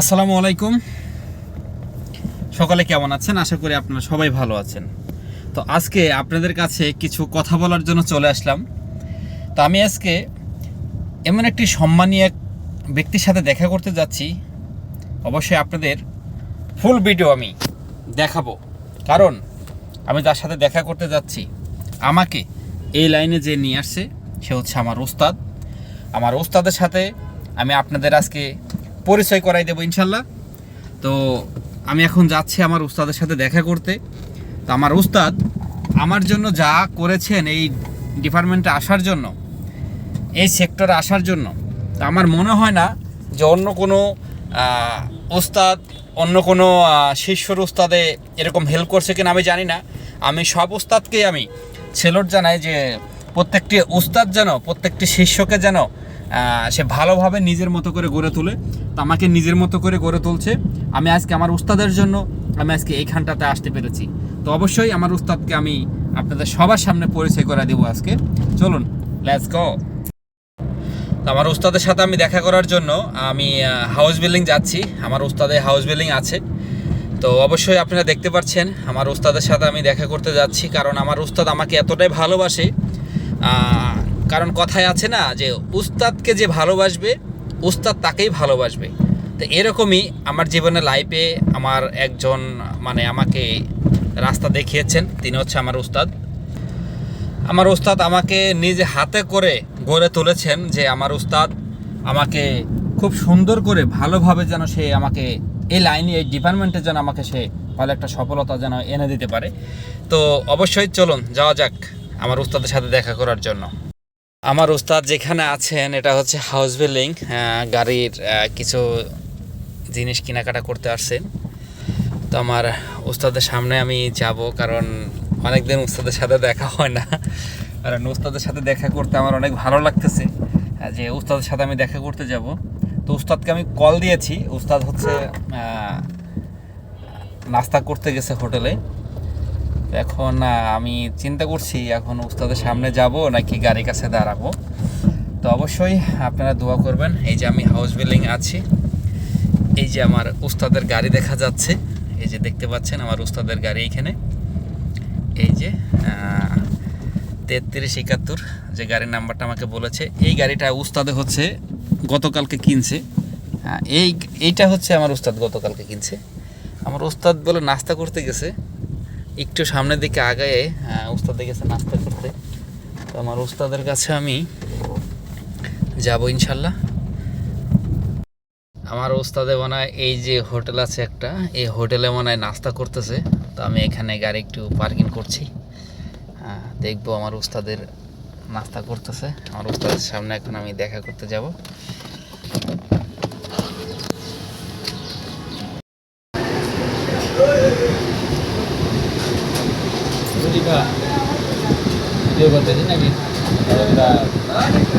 আসসালামু আলাইকুম। সকালে কেমন আছেন? আশা করি আপনারা সবাই ভালো আছেন। তো আজকে আপনাদের কাছে কিছু কথা বলার জন্য চলে আসলাম। তো আমি আজকে এমন একটি সম্মানীয় এক ব্যক্তির সাথে দেখা করতে যাচ্ছি। অবশ্যই আপনাদের ফুল ভিডিও আমি দেখাবো। কারণ আমি যার সাথে দেখা করতে যাচ্ছি। আমাকে এই লাইনে যে নিয়ে আসছে, সে হচ্ছে আমার ওস্তাদ। আমার ওস্তাদের সাথে আমি আপনাদের আজকে পরিচয় করাই দেবো ইনশাল্লাহ। তো আমি এখন যাচ্ছি আমার উস্তাদের সাথে দেখা করতে। তো আমার উস্তাদ আমার জন্য যা করেছেন এই ডিপার্টমেন্টে আসার জন্য, এই সেক্টরে আসার জন্য, তো আমার মনে হয় না যে অন্য কোনো ওস্তাদ অন্য কোনো শিষ্যর উস্তাদে এরকম হেল্প করছে কিনা আমি জানি না। আমি সব উস্তাদকেই আমি সেলট জানাই যে প্রত্যেকটি উস্তাদ যেন, প্রত্যেকটি শিষ্যকে যেন সে ভালোভাবে নিজের মতো করে গড়ে তোলে। তো আমাকে নিজের মতো করে গড়ে তুলছে। আমি আজকে আমার উস্তাদের জন্য আমি আজকে এইখানটাতে আসতে পেরেছি। তো অবশ্যই আমার উস্তাদকে আমি আপনাদের সবার সামনে পরিচয় করে দেবো আজকে। চলুন লেটস গো আমার উস্তাদের সাথে আমি দেখা করার জন্য আমি হাউস বিল্ডিং যাচ্ছি। আমার উস্তাদের হাউস বিল্ডিং আছে। তো অবশ্যই আপনারা দেখতে পাচ্ছেন, আমার উস্তাদের সাথে আমি দেখা করতে যাচ্ছি। কারণ আমার উস্তাদ আমাকে এতটাই ভালোবাসে কারণ কথায় আছে না যে উস্তাদকে যে ভালোবাসবে, উস্তাদ তাকেই ভালোবাসবে। তো এরকমই আমার জীবনে লাইফে আমার একজন মানে আমাকে রাস্তা দেখিয়েছেন, তিনি হচ্ছে আমার উস্তাদ। আমার উস্তাদ আমাকে নিজে হাতে করে গড়ে তুলেছেন যে আমার উস্তাদ আমাকে খুব সুন্দর করে ভালোভাবে যেন সে আমাকে এই লাইনে এই ডিপার্টমেন্টে যেন আমাকে সে ভালো একটা সফলতা যেন এনে দিতে পারে। তো অবশ্যই চলুন, যাওয়া যাক আমার উস্তাদের সাথে দেখা করার জন্য। আমার উস্তাদ যেখানে আছেন, এটা হচ্ছে হাউস বিল্ডিং গাড়ির কিছু জিনিস কেনাকাটা করতে আসছেন। তো আমার ওস্তাদের সামনে আমি যাব, কারণ অনেকদিন উস্তাদের সাথে দেখা হয় না। কারণ উস্তাদের সাথে দেখা করতে আমার অনেক ভালো লাগতেছে যে উস্তাদের সাথে আমি দেখা করতে যাব। তো উস্তাদকে আমি কল দিয়েছি উস্তাদ হচ্ছে নাস্তা করতে গেছে হোটেলে। এখন আমি চিন্তা করছি এখন উস্তাদের সামনে যাব নাকি গাড়ির কাছে দাঁড়াবো। তো অবশ্যই আপনারা দোয়া করবেন, এই যে আমি হাউস বিল্ডিং আছি, এই যে আমার উস্তাদের গাড়ি দেখা যাচ্ছে, এই যে দেখতে পাচ্ছেন আমার উস্তাদের গাড়ি এইখানে এই যে তেত্রিশ একাত্তর যে গাড়ির নাম্বারটা আমাকে বলেছে, এই গাড়িটা উস্তাদে হচ্ছে গতকালকে কিনছে। এই, এইটা হচ্ছে আমার উস্তাদ গতকালকে কিনছে। আমার উস্তাদ বলে নাস্তা করতে গেছে। একটু সামনের দিকে আগায়ে আহ, উস্তাদে গেছে নাস্তা করতে। তো আমার উস্তাদের কাছে আমি যাব ইনশাল্লাহ। আমার ওস্তাদে মনে হয় এই যে হোটেল আছে একটা এই হোটেলে মনে হয় নাস্তা করতেছে। তো আমি এখানে গাড়ি একটু পার্কিং করছি। হ্যাঁ, দেখব আমার উস্তাদের নাস্তা করতেছে। আমার উস্তাদের সামনে এখন আমি দেখা করতে যাব। 对吧？你给我听听看呗。对吧？